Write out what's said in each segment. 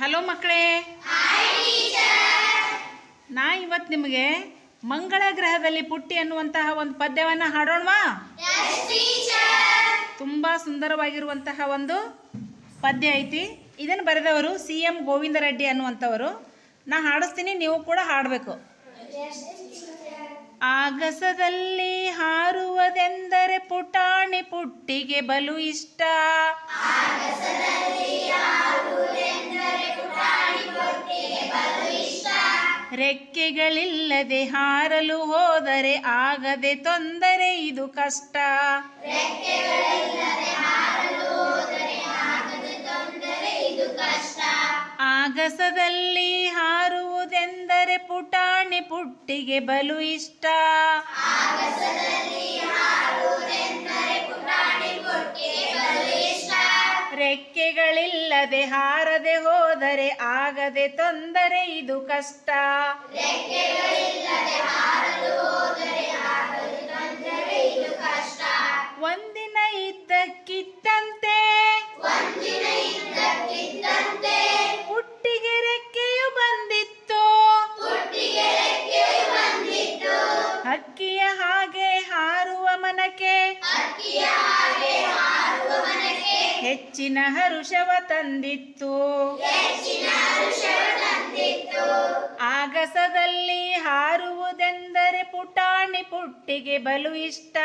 Hello ಮಕ್ಕಳೇ. ನಾ ಇವತ್ತು ನಿಮಗೆ ಮಂಗಳ ಗ್ರಹದಲ್ಲಿ ಪುಟ್ಟಿ ಅನ್ನುವಂತಹ ಒಂದು ಪದ್ಯವನ್ನು ಹಾಡೋಣವಾ? ತುಂಬ ಸುಂದರವಾಗಿರುವಂತಹ ಒಂದು ಪದ್ಯ ಐತಿ. ಇದನ್ನು ಬರೆದವರು ಸಿ ಎಂ ಗೋವಿಂದ ರೆಡ್ಡಿ ಅನ್ನುವಂಥವರು. ನಾ ಹಾಡಿಸ್ತೀನಿ, ನೀವು ಕೂಡ ಹಾಡಬೇಕು. ಆಗಸದಲ್ಲಿ ಹಾರುವುದೆಂದರೆ ಪುಟಾಣಿ ಪುಟ್ಟಿಗೆ ಬಲು ಇಷ್ಟ. ರೆಕ್ಕೆಗಳಿಲ್ಲದೆ ಹಾರಲು ಹೋದರೆ ಆಗದೆ ತೊಂದರೆ ಇದು ಕಷ್ಟ. ಆಗಸದಲ್ಲಿ ಹಾರುವುದೆಂದರೆ ಪುಟಾಣಿ ಪುಟ್ಟಿಗೆ ಬಲು ಇಷ್ಟ. ರೆಕ್ಕೆಗಳಿಲ್ಲದೆ ಹಾರದೆ ಹೋದರೆ ಆಗದೆ ತೊಂದರೆ ಇದು ಕಷ್ಟ. ಒಂದಿನ ಇದ್ದಕ್ಕಿದ್ದಂತೆ ಹೆಚ್ಚಿನ ಹರುಷವ ತಂದಿತ್ತು. ಆಗಸದಲ್ಲಿ ಹಾರುವುದೆಂದರೆ ಪುಟಾಣಿ ಪುಟ್ಟಿಗೆ ಬಲು ಇಷ್ಟ.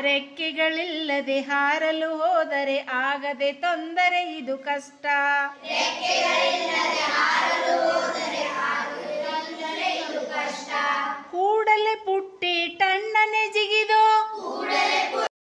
ರೆಕ್ಕೆಗಳಿಲ್ಲದೆ ಹಾರಲು ಹೋದರೆ ಆಗದೆ ತೊಂದರೆ ಇದು ಕಷ್ಟ.